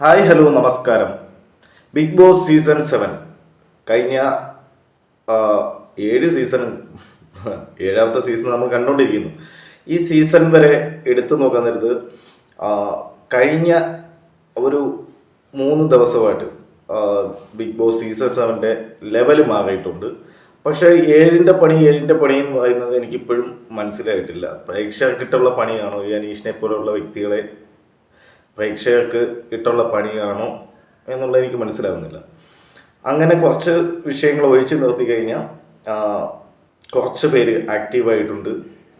Hi hello നമസ്കാരം. Bigg Boss season seven. കഴിഞ്ഞ ഏഴ് സീസൺ ഏഴാമത്തെ സീസൺ നമ്മൾ കണ്ടുകൊണ്ടിരിക്കുന്നു ഈ സീസൺ വരെ എടുത്തു നോക്കാൻ നേരത്ത് കഴിഞ്ഞ ഒരു മൂന്ന് ദിവസമായിട്ട് ബിഗ് ബോസ് സീസൺ സെവന്റെ ലെവൽ മാറിയിട്ടുണ്ട്. പക്ഷേ ഏഴിന്റെ പണി ഏഴിന്റെ പണി എന്ന് പറയുന്നത് എനിക്കിപ്പോഴും മനസ്സിലായിട്ടില്ല. പ്രേക്ഷകർക്കിട്ടുള്ള പണിയാണോ? ഈ അനീഷിനെ പോലുള്ള വ്യക്തികളെ പ്രേക്ഷകർക്ക് ഇട്ടുള്ള പണിയാണോ എന്നുള്ളത് എനിക്ക് മനസ്സിലാവുന്നില്ല. അങ്ങനെ കുറച്ച് വിഷയങ്ങൾ ഒഴിച്ചു നിർത്തി കഴിഞ്ഞാൽ കുറച്ച് പേര് ആക്റ്റീവായിട്ടുണ്ട്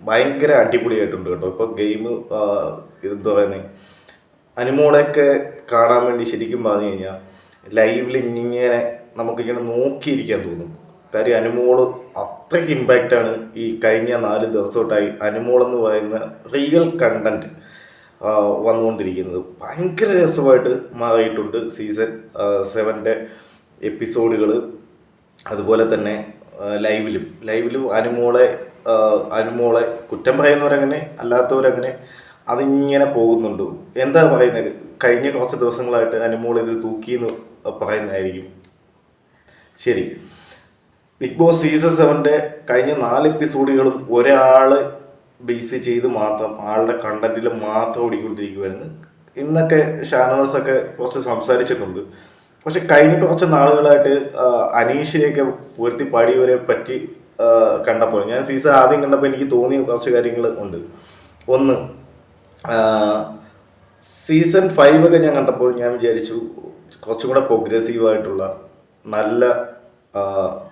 ഭയങ്കര അടിപൊളിയായിട്ടുണ്ട് കേട്ടോ. ഇപ്പോൾ ഗെയിം എന്താ പറയുന്നത് അനിമോളെയൊക്കെ കാണാൻ വേണ്ടി ശരിക്കും പറഞ്ഞു കഴിഞ്ഞാൽ ലൈവിൽ ഇങ്ങനെ നമുക്കിങ്ങനെ നോക്കിയിരിക്കാൻ തോന്നും. കാര്യം അനുമോൾ അത്രയ്ക്ക് ഇമ്പാക്റ്റാണ് ഈ കഴിഞ്ഞ നാല് ദിവസമായിട്ടായി അനുമോൾ എന്ന് പറയുന്ന റിയൽ കണ്ടന്റ് വന്നുകൊണ്ടിരിക്കുന്നത്. ഭയങ്കര രസമായിട്ട് മാറിയിട്ടുണ്ട് സീസൺ സെവന്റെ എപ്പിസോഡുകൾ അതുപോലെ തന്നെ ലൈവിലും ലൈവിലും അനുമോളെ അനുമോളെ കുറ്റം പറയുന്നവരങ്ങനെ അല്ലാത്തവരങ്ങനെ അതിങ്ങനെ പോകുന്നുണ്ട്. എന്താ പറയുന്നത്? കഴിഞ്ഞ കുറച്ച് ദിവസങ്ങളായിട്ട് അനുമോൾ ഇത് തൂക്കിയെന്ന് പറയുന്നതായിരിക്കും. ശരി. ബിഗ് ബോസ് സീസൺ സെവന്റെ കഴിഞ്ഞ നാല് എപ്പിസോഡുകളും ഒരാൾ ബേസ് ചെയ്ത് മാത്രം ആളുടെ കണ്ടന്റിൽ മാത്രം ഓടിക്കൊണ്ടിരിക്കുവായിരുന്നു. ഇന്നൊക്കെ ഷാനവാസൊക്കെ കുറച്ച് സംസാരിച്ചിട്ടുണ്ട്. പക്ഷെ കഴിഞ്ഞ കുറച്ച് നാളുകളായിട്ട് അനീഷിനെയൊക്കെ പൂർത്തി പാടിയവരെ പറ്റി കണ്ടപ്പോൾ ഞാൻ സീസൺ ആദ്യം കണ്ടപ്പോൾ എനിക്ക് തോന്നിയ കുറച്ച് കാര്യങ്ങൾ ഉണ്ട്. ഒന്ന് സീസൺ ഫൈവ് ഒക്കെ ഞാൻ കണ്ടപ്പോൾ ഞാൻ വിചാരിച്ചു കുറച്ചും കൂടെ പ്രോഗ്രസീവ് ആയിട്ടുള്ള നല്ല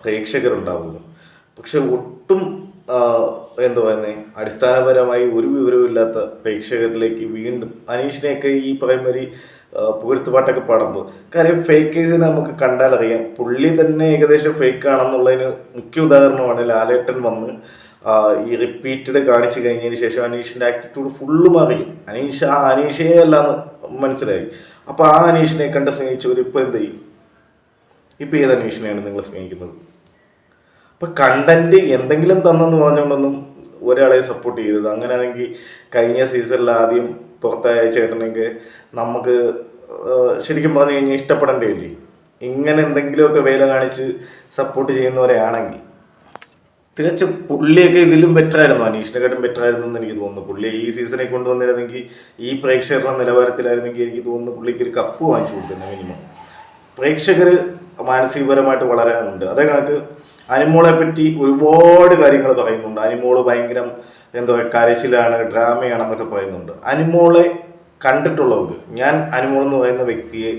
പ്രേക്ഷകരുണ്ടാവുന്നു. പക്ഷെ ഒട്ടും എന്താ പറയുന്നത് അടിസ്ഥാനപരമായി ഒരു വിവരവും ഇല്ലാത്ത പ്രേക്ഷകരിലേക്ക് വീണ്ടും അനീഷിനെയൊക്കെ ഈ പ്രൈമറി പുകഴ്ത്തുപാട്ടൊക്കെ പാടുമ്പോൾ. കാര്യം ഫേക്കേഴ്സിനെ നമുക്ക് കണ്ടാൽ അറിയാം പുള്ളി തന്നെ ഏകദേശം ഫേക്ക് ആണെന്നുള്ളതിന് മുഖ്യ ഉദാഹരണമാണ് ലാലേട്ടൻ വന്ന് ഈ റിപ്പീറ്റഡ് കാണിച്ചു കഴിഞ്ഞതിന് ശേഷം അനീഷിന്റെ ആറ്റിറ്റ്യൂഡ് ഫുള്ള് മാറി. അനീഷ് ആ അനീഷയെ അല്ലാന്ന് മനസ്സിലായി. അപ്പോൾ ആ അനീഷിനെ കണ്ട് സ്നേഹിച്ചവർ ഇപ്പോൾ എന്ത് ചെയ്യും? ഇപ്പോൾ ഏത് അനീഷിനെയാണ് നിങ്ങൾ സ്നേഹിക്കുന്നത്? അപ്പൊ കണ്ടന്റ് എന്തെങ്കിലും തന്നെന്ന് പറഞ്ഞുകൊണ്ടൊന്നും ഒരാളെ സപ്പോർട്ട് ചെയ്തത് അങ്ങനെയാണെങ്കിൽ കഴിഞ്ഞ സീസണിൽ ആദ്യം പുറത്തായ ചേട്ടനെങ്കിൽ നമുക്ക് ശരിക്കും പറഞ്ഞു കഴിഞ്ഞാൽ ഇഷ്ടപ്പെടേണ്ടിയില്ലേ ഇങ്ങനെ എന്തെങ്കിലുമൊക്കെ വേല കാണിച്ച് സപ്പോർട്ട് ചെയ്യുന്നവരെയാണെങ്കിൽ. തികച്ചും പുള്ളിയൊക്കെ ഇതിലും ബെറ്റർ ആയിരുന്നു. അനീഷിനെക്കാട്ടും ബെറ്റർ ആയിരുന്നു എന്ന് എനിക്ക് തോന്നുന്നു. പുള്ളി ഈ സീസണിൽ കൊണ്ടുവന്നിരുന്നെങ്കിൽ ഈ പ്രേക്ഷകരുടെ നിലവാരത്തിലായിരുന്നെങ്കിൽ എനിക്ക് തോന്നുന്നു പുള്ളിക്ക് ഒരു കപ്പ് വാങ്ങിച്ചു കൊടുത്തന്നെ മിനിമം പ്രേക്ഷകർ മാനസികപരമായിട്ട് വളരാനുണ്ട്. അതേ കണക്ക് അനിമോളെ പറ്റി ഒരുപാട് കാര്യങ്ങൾ പറയുന്നുണ്ട്. അനിമോൾ ഭയങ്കര എന്താ പറയുക കരച്ചിലാണ് ഡ്രാമയാണെന്നൊക്കെ പറയുന്നുണ്ട്. അനിമോളെ കണ്ടിട്ടുള്ളവർക്ക് ഞാൻ അനിമോൾ എന്ന് പറയുന്ന വ്യക്തിയെ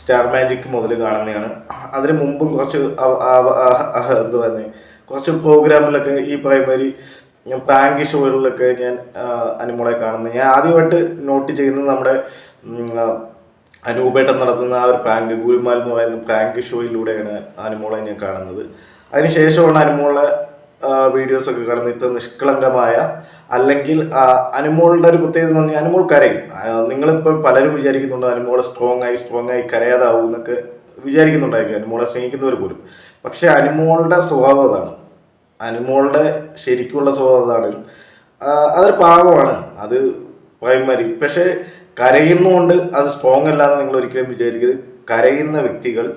സ്റ്റാർ മാജിക് മുതൽ കാണുന്നതാണ്. അതിന് മുമ്പും കുറച്ച് എന്താ പറയുന്നത് കുറച്ച് പ്രോഗ്രാമിലൊക്കെ ഈ പറയുമാതിരി ഞാൻ പ്രാങ്ക് ഷോകളിലൊക്കെ ഞാൻ അനിമോളെ കാണുന്നത്. ഞാൻ ആദ്യമായിട്ട് നോട്ട് ചെയ്യുന്നത് നമ്മുടെ അനൂപേട്ടം നടത്തുന്ന ആ ഒരു പ്രാങ്ക് ഗുരുമാൽ എന്ന് പറയുന്ന പ്രാങ്ക് ഷോയിലൂടെയാണ് അനിമോളെ ഞാൻ കാണുന്നത്. അതിനുശേഷമാണ് അനിമോളെ വീഡിയോസ് ഒക്കെ കടന്ന് ഇത്ര നിഷ്കളങ്കമായ അല്ലെങ്കിൽ അനുമോളുടെ ഒരു പ്രത്യേകത എന്ന് പറഞ്ഞാൽ അനുമോൾ കരയും. നിങ്ങളിപ്പം പലരും വിചാരിക്കുന്നുണ്ട് അനുമോളെ സ്ട്രോങ് ആയി സ്ട്രോങ് ആയി കരയാതാവും എന്നൊക്കെ വിചാരിക്കുന്നുണ്ടായിരിക്കും. അനുമോളെ സ്നേഹിക്കുന്നവർ പോലും. പക്ഷേ അനുമോളുടെ സ്വഭാവം അതാണ്. അനുമോളുടെ ശരിക്കുള്ള സ്വഭാവം അതാണ്. അതൊരു പാവമാണ്. അത് പ്രൈമറി പക്ഷേ കരയുന്നുകൊണ്ട് അത് സ്ട്രോങ് അല്ലാന്ന് നിങ്ങൾ ഒരിക്കലും വിചാരിക്കരുത്. കരയുന്ന വ്യക്തികൾ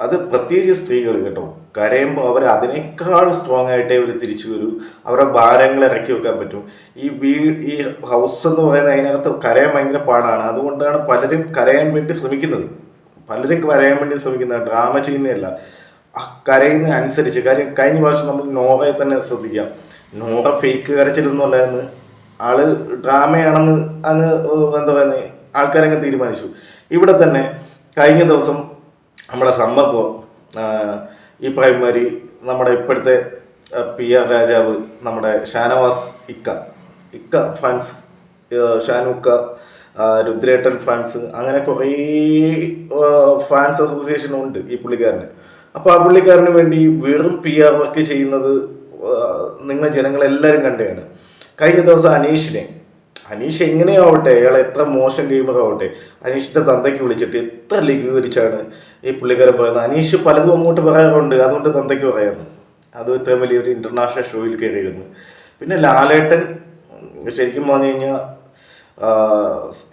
അത് പ്രത്യേകിച്ച് സ്ത്രീകൾ കേട്ടോ. കരയുമ്പോൾ അവർ അതിനേക്കാൾ സ്ട്രോങ് ആയിട്ടേ അവർ തിരിച്ചു വരൂ. അവരുടെ ഭാരങ്ങൾ ഇറക്കി വെക്കാൻ പറ്റും. ഈ വീ ഈ ഹൗസ് എന്ന് പറയുന്നത് അതിനകത്ത് കരയാൻ ഭയങ്കര പാടാണ്. അതുകൊണ്ടാണ് പലരും കരയാൻ വേണ്ടി ശ്രമിക്കുന്നത്. പലരും കരയാൻ വേണ്ടി ശ്രമിക്കുന്നത്. ഡ്രാമ ചെയ്യുന്നതല്ല. ആ കരയുന്ന അനുസരിച്ച്. കാര്യം കഴിഞ്ഞ പ്രാവശ്യം നമ്മൾ നോറയെ തന്നെ ശ്രദ്ധിക്കാം. നോറ ഫേക്ക് കരച്ചിലൊന്നുമല്ലായിരുന്നു ആൾ ഡ്രാമയാണെന്ന് അങ്ങ് എന്താ പറയുന്നത് ആൾക്കാരങ്ങ് തീരുമാനിച്ചു. ഇവിടെ തന്നെ കഴിഞ്ഞ ദിവസം നമ്മുടെ സമ്മപ്പോ ഈ പ്രൈമറി നമ്മുടെ ഇപ്പോഴത്തെ പി ആർ രാജാവ് നമ്മുടെ ഷാനവാസ് ഇക്ക. ഇക്ക ഫാൻസ് ഷാനുക്ക രുദ്രേട്ടൻ ഫാൻസ് അങ്ങനെ കുറേ ഫാൻസ് അസോസിയേഷൻ ഉണ്ട് ഈ പുള്ളിക്കാരന്. അപ്പോൾ ആ പുള്ളിക്കാരന് വേണ്ടി വെറും പി ആർ വർക്ക് ചെയ്യുന്നത് നിങ്ങൾ ജനങ്ങളെല്ലാവരും കണ്ടതാണ്. കഴിഞ്ഞ ദിവസം അനീഷിനെ അനീഷ് എങ്ങനെയാവട്ടെ? അയാൾ എത്ര മോശം ഗെയിമറാവട്ടെ? അനീഷിന്റെ തന്തയ്ക്ക് വിളിച്ചിട്ട് എത്ര ലഘൂകരിച്ചാണ് ഈ പുള്ളിക്കാരൻ പറയുന്നത്? അനീഷ് പലതും അങ്ങോട്ട് പറയാറുണ്ട്. അതുകൊണ്ട് തന്തയ്ക്ക് പറയുന്നു അത് ഇത്ര വലിയൊരു ഇന്റർനാഷണൽ ഷോയിൽ കയറിയിരുന്നു. പിന്നെ ലാലേട്ടൻ ശരിക്കും പറഞ്ഞു കഴിഞ്ഞാൽ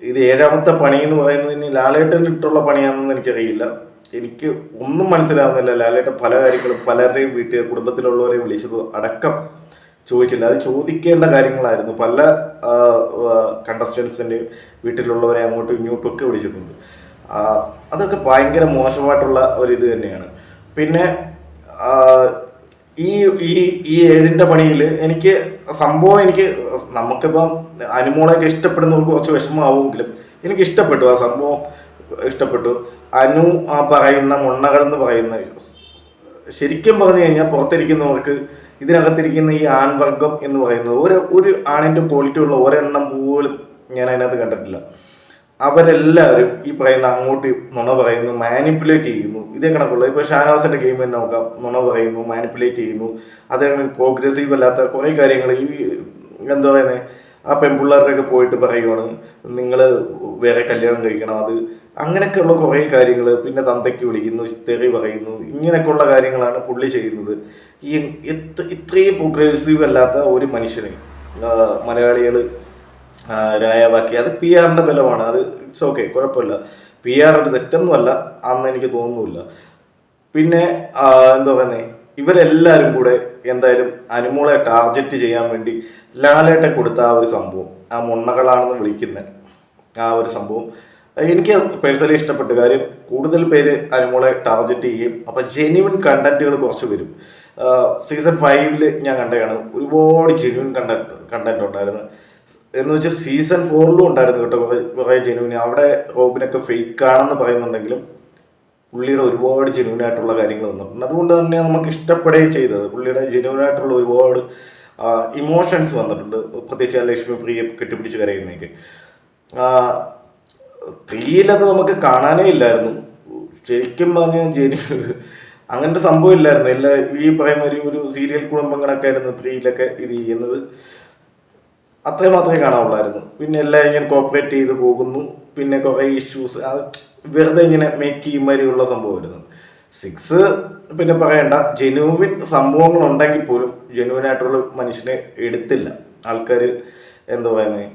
ഇത് ഏഴാമത്തെ പണി എന്ന് പറയുന്നതിന് ലാലേട്ടൻ ഇട്ടുള്ള പണിയാണെന്ന് എനിക്കറിയില്ല. എനിക്ക് ഒന്നും മനസ്സിലാവുന്നില്ല. ലാലേട്ടൻ പല കാര്യങ്ങളും പലരുടെയും വീട്ടിൽ കുടുംബത്തിലുള്ളവരെ വിളിച്ചത് അടക്കം. ചോദിച്ചില്ല. അത് ചോദിക്കേണ്ട കാര്യങ്ങളായിരുന്നു. പല കണ്ടസ്റ്റൻസിന്റെയും വീട്ടിലുള്ളവരെ അങ്ങോട്ടും ഇങ്ങോട്ടും ഒക്കെ വിളിച്ചിട്ടുണ്ട്. അതൊക്കെ ഭയങ്കര മോശമായിട്ടുള്ള ഒരു ഇത് തന്നെയാണ്. പിന്നെ ഈ ഈ ഈ ഏഴിന്റെ പണിയിൽ എനിക്ക് സംഭവം എനിക്ക് നമുക്കിപ്പം അനുമോളൊക്കെ ഇഷ്ടപ്പെടുന്നവർക്ക് കുറച്ച് വിഷമമാവുമെങ്കിലും എനിക്ക് ഇഷ്ടപ്പെട്ടു. ആ സംഭവം ഇഷ്ടപ്പെട്ടു. അനു ആ പറയുന്ന മുണ്ണകൾ എന്ന് പറയുന്ന ശരിക്കും പറഞ്ഞു കഴിഞ്ഞാൽ പുറത്തിരിക്കുന്നവർക്ക് ഇതിനകത്തിരിക്കുന്ന ഈ ആൺവർഗം എന്ന് പറയുന്നത് ഒരു ഒരു ആണിന്റെ ക്വാളിറ്റി ഉള്ള ഒരെണ്ണം പോലും ഞാൻ അതിനകത്ത് കണ്ടിട്ടില്ല. അവരെല്ലാവരും ഈ പറയുന്ന അങ്ങോട്ട് നുണ പറയുന്നു മാനിപ്പുലേറ്റ് ചെയ്യുന്നു. ഇതേ കണക്കുള്ള. ഇപ്പോൾ ഷാനവാസിന്റെ ഗെയിം തന്നെ നോക്കാം. നുണ പറയുന്നു മാനിപ്പുലേറ്റ് ചെയ്യുന്നു. അതേ പ്രോഗ്രസീവ് അല്ലാത്ത കുറേ കാര്യങ്ങൾ ഈ എന്താ പറയുന്നത് ആ പെൺപിള്ളേരുടെയൊക്കെ പോയിട്ട് പറയുവാണ് നിങ്ങൾ വേറെ കല്യാണം കഴിക്കണം. അത് അങ്ങനെയൊക്കെയുള്ള കുറേ കാര്യങ്ങൾ പിന്നെ തന്തയ്ക്ക് വിളിക്കുന്നു തെറി പറയുന്നു ഇങ്ങനെയൊക്കെയുള്ള കാര്യങ്ങളാണ് പുള്ളി ചെയ്യുന്നത്. ഈ എത്ര ഇത്രയും പ്രോഗ്രസീവ് അല്ലാത്ത ഒരു മനുഷ്യനെ മലയാളികൾ രായവാക്കി. അത് പി ആറിന്റെ ബലമാണ്. അത് ഇറ്റ്സ് ഓക്കെ കുഴപ്പമില്ല. പി ആർ ഒരു തെറ്റൊന്നുമല്ല അന്ന് എനിക്ക് തോന്നുന്നില്ല. പിന്നെ എന്താ പറയുന്നത് ഇവരെല്ലാവരും കൂടെ എന്തായാലും അനുമോളെ ടാർഗറ്റ് ചെയ്യാൻ വേണ്ടി ലാലേട്ടൻ കൊടുത്ത ആ ഒരു സംഭവം ആ മുണ്ണകളാണെന്ന് വിളിക്കുന്ന ആ ഒരു സംഭവം. എനിക്ക് പേഴ്സണലി ഇഷ്ടപ്പെട്ട കാര്യം കൂടുതൽ പേര് അനുമോളെ ടാർഗറ്റ് ചെയ്യും അപ്പം ജെന്യുവൻ കണ്ടന്റുകൾ കുറച്ച് വരും. സീസൺ ഫൈവിൽ ഞാൻ കണ്ടതാണ് ഒരുപാട് ജെന്യുവൻ കണ്ടന്റ് കണ്ടന്റ് ഉണ്ടായിരുന്നു. എന്ന് വെച്ചാൽ സീസൺ ഫോറിലും ഉണ്ടായിരുന്നു കേട്ടോ കുറേ ജെന്യുവിന് അവിടെ റോബിനൊക്കെ ഫേക്ക് ആണെന്ന് പറയുന്നുണ്ടെങ്കിലും പുള്ളിയുടെ ഒരുപാട് ജെനുവിനായിട്ടുള്ള കാര്യങ്ങൾ വന്നിട്ടുണ്ട്. അതുകൊണ്ട് തന്നെ നമുക്ക് ഇഷ്ടപ്പെടുകയും ചെയ്തത്. പുള്ളിയുടെ ജെനുവിനായിട്ടുള്ള ഒരുപാട് ഇമോഷൻസ് വന്നിട്ടുണ്ട്. പ്രത്യേകിച്ച് ലക്ഷ്മി പ്രിയ കെട്ടിപ്പിടിച്ച് കരയുന്നേക്ക് ത്രീയിലത് നമുക്ക് കാണാനേ ഇല്ലായിരുന്നു. ശരിക്കും പറഞ്ഞാൽ ജെനു അങ്ങനത്തെ സംഭവം ഇല്ലായിരുന്നു. എല്ലാ ഈ പറയുന്ന ഒരു ഒരു സീരിയൽ കുടുംബങ്ങളൊക്കെ ആയിരുന്നു ത്രീയിലൊക്കെ ഇത് ചെയ്യുന്നത്. അത്രയും മാത്രമേ കാണാവുള്ളായിരുന്നു. പിന്നെ എല്ലാം ഇങ്ങനെ കോപ്പറേറ്റ് ചെയ്ത് പോകുന്നു. പിന്നെ കുറേ ഇഷ്യൂസ് അത് വെറുതെ ഇങ്ങനെ മേക്ക് ചെയ്യുമാതിരിയുള്ള സംഭവമായിരുന്നു സിക്സ് പിന്നെ പറയണ്ട ജെനുവിൻ സംഭവങ്ങൾ ഉണ്ടെങ്കിൽ പോലും ജെനുവിൻ ആയിട്ടുള്ള മനുഷ്യനെ എടുത്തില്ല. ആൾക്കാർ എന്താ പറയുന്നത്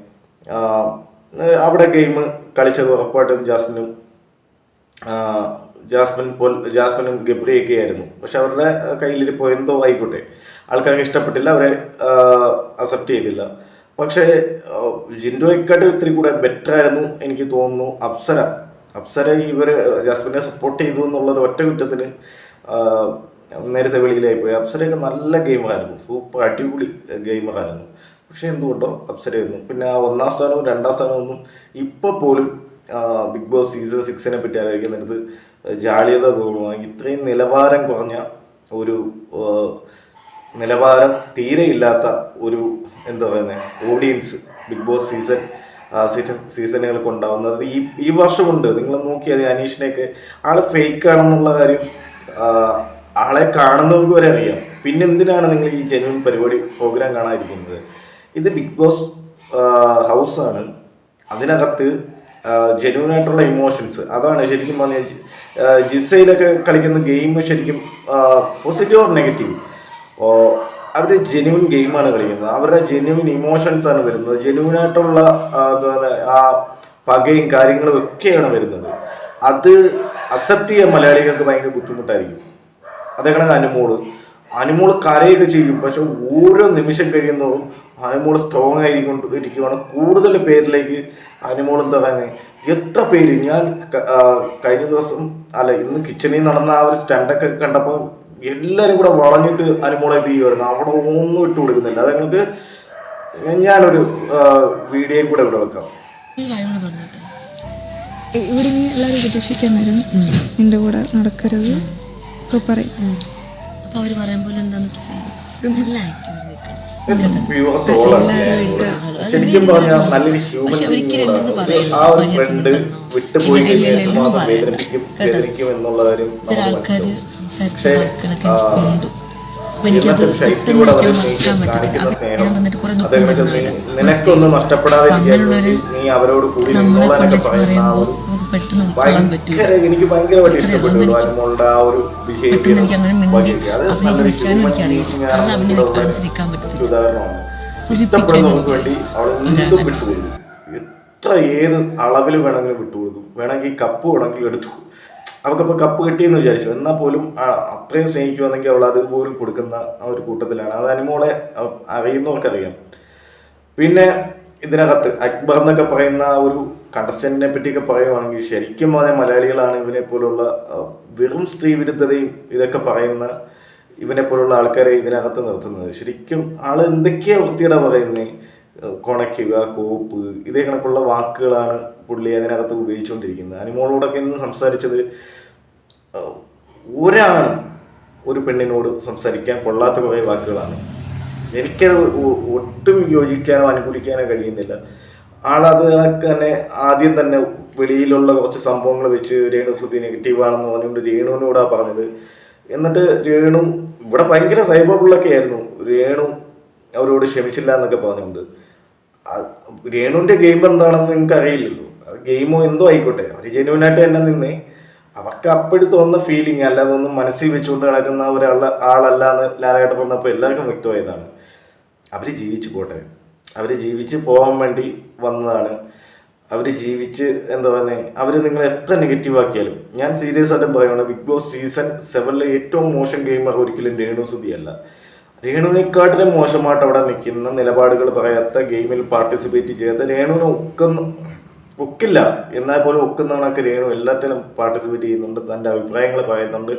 അവിടെ ഗെയിം കളിച്ചത് ഉറപ്പായിട്ടും ജാസ്മിനും ജാസ്മിൻ പോൽ ജാസ്മിനും ഗബ്രിയൊക്കെ ആയിരുന്നു. പക്ഷെ അവരുടെ കയ്യിലിരിപ്പോ എന്തോ ആയിക്കോട്ടെ. ആൾക്കാർക്ക് ഇഷ്ടപ്പെട്ടില്ല അവരെ അക്സെപ്റ്റ് ചെയ്തില്ല. പക്ഷേ ജിൻഡോയെക്കാട്ടും ഇത്തിരി കൂടെ ബെറ്റർ ആയിരുന്നു എനിക്ക് തോന്നുന്നു അപ്സര. അപ്സര ഇവർ ജാസ്മിനെ സപ്പോർട്ട് ചെയ്തു എന്നുള്ള ഒരു ഒറ്റ കുറ്റത്തിന് നേരത്തെ വെളിയിലായി പോയി അപ്സരയൊക്കെ നല്ല ഗെയിമായിരുന്നു സൂപ്പർ അടിപൊളി ഗെയിമറായിരുന്നു പക്ഷേ എന്തുകൊണ്ടോ അപ്സരയൊന്നും പിന്നെ ആ ഒന്നാം സ്ഥാനവും രണ്ടാം സ്ഥാനവും ഒന്നും ഇപ്പോൾ പോലും ബിഗ് ബോസ് സീസൺ സിക്സിനെ പറ്റി ആലോചിക്കുന്നിടത്ത് ജാളിയത തോന്നുന്നു. ഇത്രയും നിലവാരം കുറഞ്ഞ ഒരു നിലവാരം തീരെ ഇല്ലാത്ത ഒരു എന്താ പറയുന്നത് audience Bigg Boss season season സീസണുകൾക്ക് ഉണ്ടാവുന്നത് ഈ ഈ വർഷമുണ്ട്. നിങ്ങൾ നോക്കിയാൽ അനീഷിനെയൊക്കെ. ആൾ ഫേക്ക് ആണെന്നുള്ള കാര്യം ആളെ കാണുന്നവർക്ക് വരെ അറിയാം. പിന്നെ എന്തിനാണ് നിങ്ങൾ ഈ ജനുവൻ പരിപാടി പ്രോഗ്രാം കാണാതിരിക്കുന്നത്? ഇത് ബിഗ് ബോസ് ഹൗസ് ആണ്. അതിനകത്ത് ജെന്യൂൻ ആയിട്ടുള്ള ഇമോഷൻസ് അതാണ് ശരിക്കും പറഞ്ഞാൽ ജിസയിലൊക്കെ കളിക്കുന്ന ഗെയിം ശരിക്കും പോസിറ്റീവ് ഓർ നെഗറ്റീവ് അവർ ജെന്യൂൻ ഗെയിമാണ് കളിക്കുന്നത്. അവരുടെ ജെന്യൂൻ ഇമോഷൻസ് ആണ് വരുന്നത്. ജെന്യൂൻ ആയിട്ടുള്ള ആ, പകയും കാര്യങ്ങളും ഒക്കെയാണ് വരുന്നത്. അത് അക്സെപ്റ്റ് ചെയ്യാൻ മലയാളികൾക്ക് ഭയങ്കര ബുദ്ധിമുട്ടായിരിക്കും. അതേ കണക്ക് അനുമോൾ. അനുമോൾ കരയൊക്കെ ചെയ്യും. പക്ഷെ ഓരോ നിമിഷം കഴിയുന്നതും അനുമോൾ സ്ട്രോങ് ആയിരിക്കൊണ്ട് ഇരിക്കുവാണ്. കൂടുതൽ പേരിലേക്ക് അനുമോൾ എന്താ പറയുന്നത് എത്ര പേര്? ഞാൻ കഴിഞ്ഞ ദിവസം അല്ല ഇന്ന് കിച്ചണിൽ നടന്ന ആ ഒരു സ്റ്റണ്ടൊക്കെ കണ്ടപ്പോൾ എല്ലാവരും കൂടെ വളഞ്ഞിട്ട് അനുമോളെ ഇത് ചെയ്യുമായിരുന്നു അവിടെ ഒന്നും ഇട്ട് കൊടുക്കുന്നില്ല. അത് ഞങ്ങൾക്ക് ഞാനൊരു വീഡിയോയും കൂടെ ഇവിടെ വെക്കാം. ഇവിടെ നീ എല്ലാവരും ഉപദേശിക്കാൻ വരും നിന്റെ കൂടെ നടക്കരുത്. ഒക്കെ പറയും. അപ്പൊ അവർ പറയാൻ പോലെ എന്താന്ന് വെച്ച് സോളാണ് ശരിക്കും പറഞ്ഞാൽ നല്ലൊരു ഹ്യൂമൻ. ആ ഒരു ഫ്രണ്ട് വിട്ടുപോയി കഴിഞ്ഞാൽ എത്രമാത്രം വേദനിപ്പിക്കും വേദനിക്കും എന്നുള്ള കാര്യം പക്ഷേ, നിനക്കൊന്നും നഷ്ടപ്പെടാതെ നീ അവരോട് കൂടി നിന്നോളാനൊക്കെ പറയുന്ന ആ ഒരു പെട്ടെന്ന് ഉൾക്കൊള്ളാൻ പറ്റൂല. എനിക്ക് ഭയങ്കരമായിട്ട് അത്രേ ഇഷ്ടപ്പെട്ടു ഉള്ളൂ. അനുമോളുടെ ആ ഒരു ബിഹേവിയർ പെട്ടെന്ന് എനിക്ക് അങ്ങനെ മിണ്ടി കാരണം അഭിനയിച്ച് നിൽക്കാൻ പറ്റത്തില്ല. ഉദാഹരണമാണ് സുഖിപ്പിക്കാൻ ഇഷ്ടപ്പെടുന്നവർക്ക് വേണ്ടി അവൾ എന്തും വിട്ടുകൊടുക്കും എത്ര ഏത് അളവിൽ വേണമെങ്കിലും വിട്ടുകൊടുക്കും വേണമെങ്കിൽ കപ്പ് വേണമെങ്കിലും എടുത്തു അവൾക്കിപ്പോൾ കപ്പ് കിട്ടിയെന്ന് വിചാരിച്ചു. എന്നാൽ പോലും ആ, അത്രയും സ്നേഹിക്കുവാണെങ്കിൽ അവൾ അതുപോലും കൊടുക്കുന്ന ആ ഒരു കൂട്ടത്തിലാണ്. അത് അനുമോളെ അറിയുന്നവർക്കറിയാം. പിന്നെ ഇതിനകത്ത് അക്ബർ എന്നൊക്കെ പറയുന്ന ആ ഒരു കണ്ടസ്റ്റന്റിനെ പറ്റിയൊക്കെ പറയുവാണെങ്കിൽ ശരിക്കും പറഞ്ഞ മലയാളികളാണ് ഇവനെ പോലുള്ള വെറും സ്ത്രീ വിരുദ്ധതയും ഇതൊക്കെ പറയുന്ന ഇവനെ പോലുള്ള ആൾക്കാരെ ഇതിനകത്ത് നിർത്തുന്നത്. ശരിക്കും ആൾ എന്തൊക്കെയാ വൃത്തിയുടെ പറയുന്നത് കൊണയ്ക്കുക കോപ്പ് ഇതേ കണക്കുള്ള വാക്കുകളാണ് പുള്ളി അതിനകത്ത് ഉപയോഗിച്ചുകൊണ്ടിരിക്കുന്നത്. അനിമോളോടൊക്കെ ഇന്ന് സംസാരിച്ചത് ഒരാളും ഒരു പെണ്ണിനോട് സംസാരിക്കാൻ കൊള്ളാത്ത കുറേ വാക്കുകളാണ്. എനിക്കത് ഒട്ടും യോജിക്കാനോ അനുകൂലിക്കാനോ കഴിയുന്നില്ല. ആളത് കണക്ക് തന്നെ ആദ്യം തന്നെ വെളിയിലുള്ള കുറച്ച് സംഭവങ്ങൾ വെച്ച് രേണു സുധി നെഗറ്റീവാണെന്ന് പറഞ്ഞുകൊണ്ട് രേണുവിനോടാ പറഞ്ഞത്. എന്നിട്ട് രേണു ഇവിടെ ഭയങ്കര സൈബർ ബുള്ളൊക്കെ ആയിരുന്നു. രേണു അവരോട് ക്ഷമിച്ചില്ല എന്നൊക്കെ പറഞ്ഞുകൊണ്ട്. രേണുവിന്റെ ഗെയിം എന്താണെന്ന് നിങ്ങൾക്ക് അറിയില്ലല്ലോ അത് ഗെയിമോ എന്തോ ആയിക്കോട്ടെ. അവർ ജെന്യൂനായിട്ട് തന്നെ നിന്നേ. അവർക്ക് അപ്പോഴും തോന്നുന്ന ഫീലിംഗ് അല്ലാതെ ഒന്നും മനസ്സിൽ വെച്ചുകൊണ്ട് നടക്കുന്ന ഒരാളെ ആളല്ല എന്ന് ലാലായിട്ട് വന്നപ്പോൾ എല്ലാവർക്കും വ്യക്തമായതാണ്. അവർ ജീവിച്ചു പോട്ടെ. അവർ ജീവിച്ച് പോകാൻ വേണ്ടി വന്നതാണ്. അവർ ജീവിച്ച് എന്താ പറയുന്നത് അവർ നിങ്ങൾ എത്ര നെഗറ്റീവ് ആക്കിയാലും. ഞാൻ സീരിയസ് ആയിട്ടും പറയുകയാണ് ബിഗ് ബോസ് സീസൺ സെവനിലെ ഏറ്റവും മോശം ഗെയിമർ ഒരിക്കലും രേണു സുബി അല്ല. രേണുവിനെക്കാട്ടിലും മോശമായിട്ട് അവിടെ നിൽക്കുന്ന നിലപാടുകൾ പറയാത്ത ഗെയിമിൽ പാർട്ടിസിപ്പേറ്റ് ചെയ്യാത്ത രേണുവിനെ ഒക്കുന്ന ഒക്കില്ല. എന്നാൽ പോലും ഒക്കുന്ന കണക്ക് രേണു എല്ലാറ്റിലും പാർട്ടിസിപ്പേറ്റ് ചെയ്യുന്നുണ്ട് തന്റെ അഭിപ്രായങ്ങൾ പറയുന്നുണ്ട്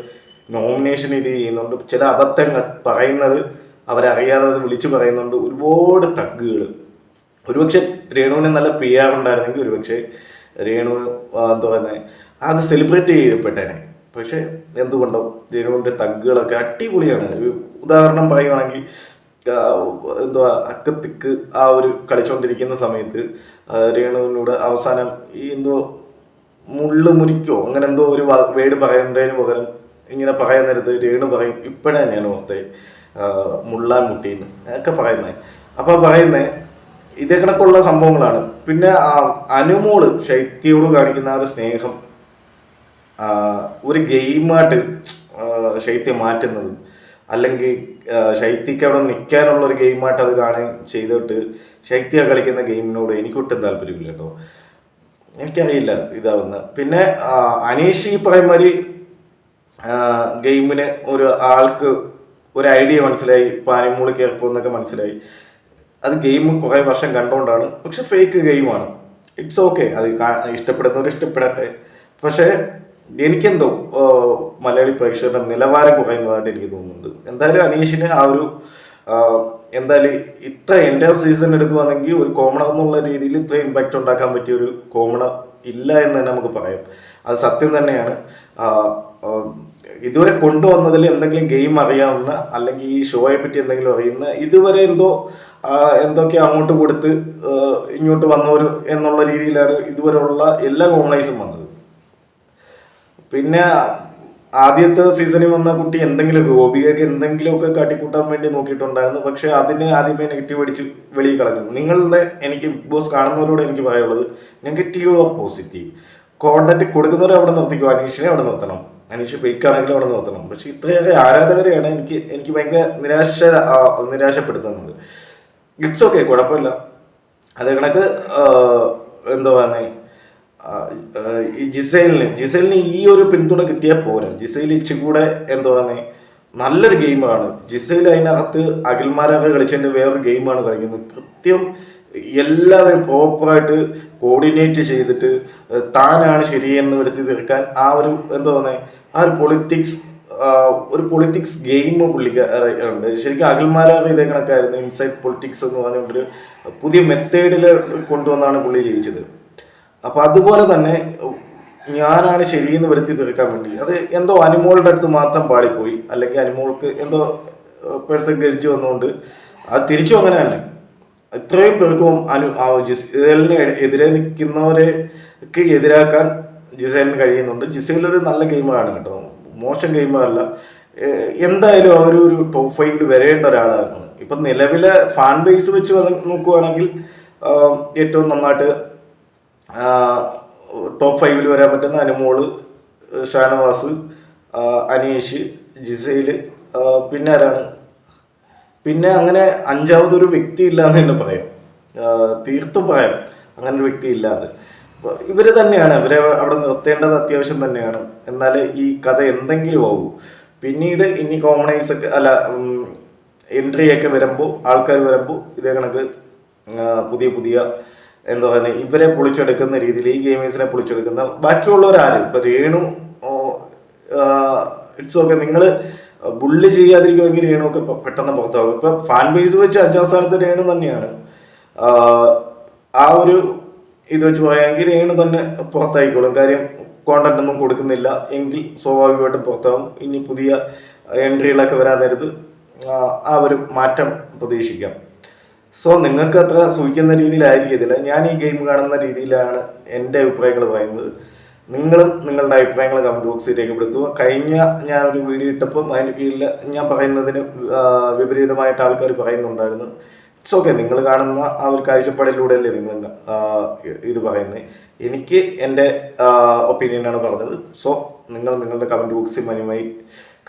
നോമിനേഷൻ ഇത് ചെയ്യുന്നുണ്ട്. ചില അബദ്ധങ്ങൾ പറയുന്നത് അവരറിയാതെ അത് വിളിച്ചു പറയുന്നുണ്ട്. ഒരുപാട് തഗ്ഗുകൾ ഒരുപക്ഷെ രേണുവിന് നല്ല പി ആർ ഉണ്ടായിരുന്നെങ്കിൽ ഒരുപക്ഷെ രേണു എന്താ പറയുന്നത് അത് സെലിബ്രേറ്റ് ചെയ്യപ്പെട്ടേനെ. പക്ഷെ എന്തുകൊണ്ടോ രേണുവിന്റെ തഗ്ഗുകളൊക്കെ അടിപൊളിയാണ്. ഒരു ഉദാഹരണം പറയുകയാണെങ്കിൽ എന്തുവാ അക്കത്തിക്ക് ആ ഒരു കളിച്ചുകൊണ്ടിരിക്കുന്ന സമയത്ത് രേണുവിനോട് അവസാനം ഈ എന്തോ മുള്ളു മുരിക്കോ അങ്ങനെ എന്തോ ഒരു വേട് പറയേണ്ടതിന് പകരം ഇങ്ങനെ പറയാൻ നേരത്ത് രേണു പറയും ഇപ്പോഴാണ് ഞാൻ ഓർത്തെ. മുള്ളാൻ മുട്ടിന്ന് ഒക്കെ പറയുന്നത് അപ്പോൾ പറയുന്നത് ഇതേ കണക്കുള്ള സംഭവങ്ങളാണ്. പിന്നെ ആ അനുമോൾ ശൈത്യയോട് കാണിക്കുന്ന ഒരു സ്നേഹം ഒരു ഗെയിമായിട്ട് ശൈത്യം മാറ്റുന്നത്. അല്ലെങ്കിൽ ശൈത്യക്ക് അവിടെ നിൽക്കാനുള്ള ഒരു ഗെയിമായിട്ട് അത് കാണുകയും ചെയ്തിട്ട് ശൈത്യ കളിക്കുന്ന ഗെയിമിനോട് എനിക്കൊട്ടും താല്പര്യമില്ല കേട്ടോ. എനിക്കറിയില്ല ഇതാവുന്ന. പിന്നെ അനീഷ് ഈ പറയുമാതിരി ഗെയിമിന് ഒരു ആൾക്ക് ഒരു ഐഡിയ മനസ്സിലായി പാനിമൂളി കയറിപ്പോന്നൊക്കെ മനസ്സിലായി. അത് ഗെയിം കുറേ വർഷം കണ്ടുകൊണ്ടാണ് പക്ഷെ ഫേക്ക് ഗെയിമാണ് ഇറ്റ്സ് ഓക്കെ അത് ഇഷ്ടപ്പെടുന്നവർ ഇഷ്ടപ്പെടട്ടെ. പക്ഷേ എനിക്കെന്തോ മലയാളി പ്രേക്ഷകരുടെ നിലവാരം കുറയുന്നതായിട്ട് എനിക്ക് തോന്നുന്നുണ്ട്. എന്തായാലും അനീഷിന് ആ ഒരു എന്തായാലും ഇത്ര എന്റെ സീസൺ എടുക്കുവാണെങ്കിൽ ഒരു കോമണർ എന്നുള്ള രീതിയിൽ ഇത്ര ഇമ്പാക്റ്റ് ഉണ്ടാക്കാൻ പറ്റിയ ഒരു കോമണർ ഇല്ല എന്ന് തന്നെ നമുക്ക് പറയാം. അത് സത്യം തന്നെയാണ്. ഇതുവരെ കൊണ്ടുവന്നതിൽ എന്തെങ്കിലും ഗെയിം അറിയാവുന്ന അല്ലെങ്കിൽ ഈ ഷോയെ പറ്റി എന്തെങ്കിലും അറിയുന്ന ഇതുവരെ എന്തോ എന്തൊക്കെ അങ്ങോട്ട് കൊടുത്ത് ഇങ്ങോട്ട് വന്നവർ എന്നുള്ള രീതിയിലാണ് ഇതുവരെയുള്ള എല്ലാ കോമണൈസും വന്നത്. പിന്നെ ആദ്യത്തെ സീസണിൽ വന്ന കുട്ടി എന്തെങ്കിലും ഗോപികയ്ക്ക് എന്തെങ്കിലുമൊക്കെ കാട്ടിക്കൂട്ടാൻ വേണ്ടി നോക്കിയിട്ടുണ്ടായിരുന്നു. പക്ഷെ അതിനെ ആദ്യമേ നെഗറ്റീവ് അടിച്ച് വെളിയിൽ കളഞ്ഞു. നിങ്ങളുടെ എനിക്ക് ബിഗ് ബോസ് കാണുന്നവരോട് എനിക്ക് പറയാനുള്ളത് നെഗറ്റീവ് ഓർ പോസിറ്റീവ് കോണ്ടന്റ് കൊടുക്കുന്നവരെ അവിടെ നിർത്തിക്കുക അനീഷിനെ അവിടെ നിർത്തണം. അനീഷ് ഫേക്ക് ആണെങ്കിലും അവിടെ നിർത്തണം. പക്ഷെ ഇത്രയേറെ ആരാധകരെയാണ് എനിക്ക് എനിക്ക് ഭയങ്കര നിരാശ നിരാശപ്പെടുത്തുന്നത്. ഇറ്റ്സ് ഓക്കെ കുഴപ്പമില്ല. അത് കണക്ക് എന്തോ ആ, ഈ ജിസൈലിന് ജിസൈലിന് ഈ ഒരു പിന്തുണ കിട്ടിയാൽ പോരാ. ജിസൈൽ ഇച്ചിക്കൂടെ എന്താ പറയുന്നത് നല്ലൊരു ഗെയിമാണ്. ജിസൈൽ അതിനകത്ത് അഖിൽമാരൊക്കെ കളിച്ചതിന്റെ വേറൊരു ഗെയിമാണ് കളിക്കുന്നത്. കൃത്യം എല്ലാവരും പ്രോപ്പറായിട്ട് കോർഡിനേറ്റ് ചെയ്തിട്ട് താനാണ് ശരിയെന്ന് വരുത്തി തീർക്കാൻ ആ ഒരു എന്തോ പറയുന്നത് ആ ഒരു പൊളിറ്റിക്സ് ഒരു പൊളിറ്റിക്സ് ഗെയിം പുള്ളിക്ക് ഉണ്ട് ശരിക്കും അഖിൽമാരാവ് ഇതേ കണക്കായിരുന്നു. ഇൻസൈഡ് പൊളിറ്റിക്സ് എന്ന് പറഞ്ഞുകൊണ്ടൊരു പുതിയ മെത്തേഡിൽ കൊണ്ടുവന്നാണ് പുള്ളി ജയിച്ചത്. അപ്പോൾ അതുപോലെ തന്നെ ഞാനാണ് ശരിയെന്ന് വരുത്തി തീർക്കാൻ വേണ്ടി. അത് എന്തോ അനുമോളുടെ അടുത്ത് മാത്രം പാളിപ്പോയി. അല്ലെങ്കിൽ അനുമോൾക്ക് എന്തോ പേഴ്സന്റേജ് വന്നുകൊണ്ട് അത് തിരിച്ചു അങ്ങനെ തന്നെ. ഇത്രയും പേർക്കും അനു എതിരെ നിൽക്കുന്നവരെക്ക് എതിരാക്കാൻ ജിസേലിന് കഴിയുന്നുണ്ട്. ജിസേൽ ഒരു നല്ല ഗെയിമാണ് കേട്ടോ. മോശം ഗെയിമല്ല എന്തായാലും അവർ ഒരു ടോപ്പ് ഫൈവിൽ വരേണ്ട ഒരാളായിരുന്നു. ഇപ്പം നിലവിലെ ഫാൻ ബേസ് വെച്ച് നോക്കുകയാണെങ്കിൽ ഏറ്റവും നന്നായിട്ട് ടോപ്പ് ഫൈവിൽ വരാൻ പറ്റുന്ന അനുമോൾ ഷാനവാസ് അനീഷ് ജിസൈൽ പിന്നെ ആരാണ്? പിന്നെ അങ്ങനെ അഞ്ചാമതൊരു വ്യക്തി ഇല്ല എന്ന് തന്നെ പറയാം. തീർത്തും പറയാം. അങ്ങനെ ഒരു വ്യക്തി ഇല്ലാതെ ഇവർ തന്നെയാണ്. ഇവരെ അവിടെ നിർത്തേണ്ടത് അത്യാവശ്യം തന്നെയാണ്. എന്നാൽ ഈ കഥ എന്തെങ്കിലും ആവൂ. പിന്നീട് ഇനി കോമണൈസ് ഒക്കെ അല്ല എൻട്രി ഒക്കെ വരുമ്പോൾ ആൾക്കാർ വരുമ്പോൾ ഇതേ കണക്ക് പുതിയ പുതിയ എന്താ പറയുന്നത് ഇവരെ പൊളിച്ചെടുക്കുന്ന രീതിയിൽ ഈ ഗെയിമേഴ്സിനെ പൊളിച്ചെടുക്കുന്ന ബാക്കിയുള്ളവരാരും? ഇപ്പൊ രേണു ഇറ്റ്സ് ഓക്കെ നിങ്ങൾ ബുള്ളി ചെയ്യാതിരിക്കുമെങ്കിൽ രേണു ഒക്കെ പെട്ടെന്ന് പുറത്താകും ഇപ്പൊ ഫാൻ ബേസ് വെച്ച് അഞ്ചാം സ്ഥാനത്ത് രേണു തന്നെയാണ്. ആ ഒരു ഇത് വെച്ച് പറയാമെങ്കിൽ രേണു തന്നെ പുറത്തായിക്കോളും. കാര്യം കോണ്ടന്റ് ഒന്നും കൊടുക്കുന്നില്ല. എങ്കിൽ സ്വാഭാവികമായിട്ടും പുറത്താവും. ഇനി പുതിയ എൻട്രികളൊക്കെ വരാൻ നേരത്ത് ആ ഒരു മാറ്റം പ്രതീക്ഷിക്കാം. സോ നിങ്ങൾക്ക് അത്ര സൂചിക്കുന്ന രീതിയിലായിരിക്കത്തില്ല. ഞാൻ ഈ ഗെയിം കാണുന്ന രീതിയിലാണ് എന്റെ അഭിപ്രായങ്ങൾ പറയുന്നത്. നിങ്ങളും നിങ്ങളുടെ അഭിപ്രായങ്ങൾ കമന്റ് ബോക്സിൽ രേഖപ്പെടുത്തുക. കഴിഞ്ഞ ഞാൻ ഒരു വീഡിയോ ഇട്ടപ്പം അതിന്റെ കീഴിൽ ഞാൻ പറയുന്നതിന് വിപരീതമായിട്ട് ആൾക്കാർ പറയുന്നുണ്ടായിരുന്നു. ഇറ്റ്സ് ഓക്കെ നിങ്ങൾ കാണുന്ന ആ ഒരു കാഴ്ചപ്പാടിലൂടെയല്ലേ നിങ്ങൾ ഇത് പറയുന്നത് എനിക്ക് എന്റെ ഒപ്പീനിയനാണ് പറഞ്ഞത്. സോ നിങ്ങൾ നിങ്ങളുടെ കമന്റ് ബോക്സിൽ മനുമായി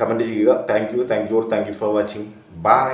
കമന്റ് ചെയ്യുക. Thank you thank you thank you for watching bye